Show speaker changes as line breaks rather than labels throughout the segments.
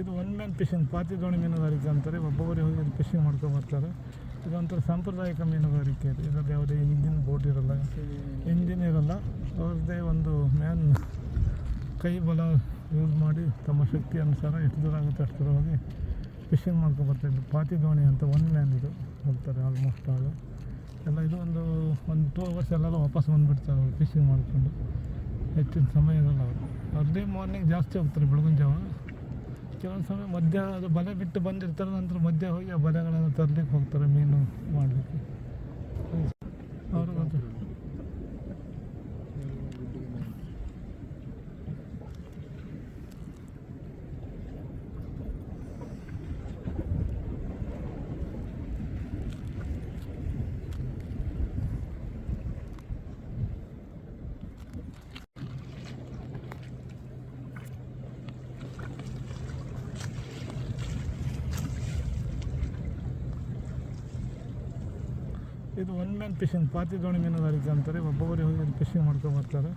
ಇದು one man fishing ಪಾತಿ ದೋಣಿ ಮೀನುಗಾರಿಕೆ ಅಂತಾರೆ. ಒಬ್ಬೊಬ್ಬರೇ ಹೋಗಿ ಫಿಶಿಂಗ್ ಮಾಡ್ಕೊಂಡು ಬರ್ತಾರೆ. ಇದೊಂಥರ ಸಾಂಪ್ರದಾಯಿಕ ಮೀನುಗಾರಿಕೆ ಇದು ಇದರಲ್ಲಿ ಯಾವುದೇ ಇಂಜಿನ್ ಬೋಟ್ ಇರಲ್ಲ ಇಂಜಿನ್ ಇರಲ್ಲ. ಅವ್ರದ್ದೇ ಒಂದು ಮ್ಯಾನ್ ಕೈ ಬಲ ಯೂಸ್ ಮಾಡಿ ತಮ್ಮ ಶಕ್ತಿ ಅನುಸಾರ ಎಷ್ಟು ದೂರ ಆಗುತ್ತೆ ಅಷ್ಟು ದೂರ ಹೋಗಿ ಫಿಶಿಂಗ್ ಮಾಡ್ಕೊಂಡು ಬರ್ತಾಯಿದ್ರು ಪಾತಿ ದೋಣಿ ಅಂತ ಒನ್ ಮ್ಯಾನ್ ಇದು ಹೋಗ್ತಾರೆ ಆಲ್ಮೋಸ್ಟ್ ಆಗ. ಎಲ್ಲ ಇದು ಒಂದು ಒಂದು ಟೂ ಅವರ್ಸ್ ಎಲ್ಲರೂ ವಾಪಸ್ ಬಂದುಬಿಡ್ತಾರೆ ಅವರು ಫಿಶಿಂಗ್ ಮಾಡಿಕೊಂಡು. ಹೆಚ್ಚಿನ ಸಮಯ ಇರಲ್ಲ ಅವರು ಅರ್ಲಿ ಮಾರ್ನಿಂಗ್ ಜಾಸ್ತಿ ಹೋಗ್ತಾರೆ ಬೆಳಗಿನ ಜಾವ. ಕೆಲವೊಂದು ಸಮಯ ಮಧ್ಯ ಅದು ಬಲೆ ಬಿಟ್ಟು ಬಂದಿರ್ತಾರೆ, ನಂತರ ಮಧ್ಯ ಹೋಗಿ ಆ ಬಲೆಗಳನ್ನು ತರಲಿಕ್ಕೆ ಹೋಗ್ತಾರೆ, ಮೀನು ಮಾಡಲಿಕ್ಕೆ ಅವರು ಮತ್ತೆ ಇದು ಒನ್ ಮ್ಯಾನ್ ಫಿಶಿಂಗ್ ಪಾತಿ ದೋಣಿ ಮೀನುಗಾರಿಕೆ ಅಂತಾರೆ. ಒಬ್ಬೊಬ್ಬರೇ ಹೋಗಿ ಫಿಶಿಂಗ್ ಮಾಡ್ಕೊಂಡು ಬರ್ತಾರೆ.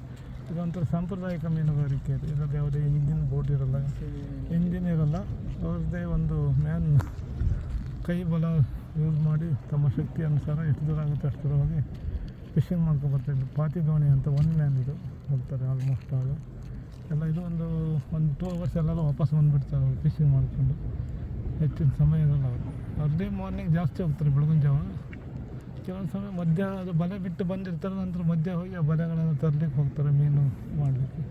ಇದೊಂಥರ ಸಾಂಪ್ರದಾಯಿಕ ಮೀನುಗಾರಿಕೆ ಇದು. ಇದರಲ್ಲಿ ಯಾವುದೇ ಇಂಜಿನ್ ಬೋಟ್ ಇರಲ್ಲ. ಇಂಜಿನ್ ಇರಲ್ಲ. ಅವ್ರದ್ದೇ ಒಂದು ಮ್ಯಾನ್ ಕೈ ಬಲ ಯೂಸ್ ಮಾಡಿ ತಮ್ಮ ಶಕ್ತಿ ಅನುಸಾರ ಎಷ್ಟು ದೂರ ಆಗುತ್ತೆ ಅಷ್ಟು ದೂರ ಹೋಗಿ ಫಿಶಿಂಗ್ ಮಾಡ್ಕೊಂಡು ಬರ್ತಾಯಿದ್ರು ಪಾತಿ ದೋಣಿ ಅಂತ ಒನ್ ಮ್ಯಾನ್ ಇದು ಹೋಗ್ತಾರೆ ಆಲ್ಮೋಸ್ಟ್ ಆಗ. ಎಲ್ಲ ಇದು ಒಂದು ಒಂದು ಟೂ ಅವರ್ಸ್ ಎಲ್ಲರೂ ವಾಪಸ್ ಬಂದುಬಿಡ್ತಾರೆ ಅವರು ಫಿಶಿಂಗ್ ಮಾಡಿಕೊಂಡು. ಹೆಚ್ಚಿನ ಸಮಯ ಇರಲ್ಲ ಅವರು ಅರ್ಲಿ ಮಾರ್ನಿಂಗ್ ಜಾಸ್ತಿ ಹೋಗ್ತಾರೆ ಬೆಳಗಿನ ಜಾವ. ಕೆಲವೊಂದು ಸಮಯ ಮಧ್ಯ ಅದು ಬಲೆ ಬಿಟ್ಟು ಬಂದಿರ್ತಾರೆ, ನಂತರ ಮಧ್ಯ ಹೋಗಿ ಆ ಬಲೆಗಳನ್ನು ತರಲಿಕ್ಕೆ ಹೋಗ್ತಾರೆ ಮೀನು ಮಾಡಲಿಕ್ಕೆ.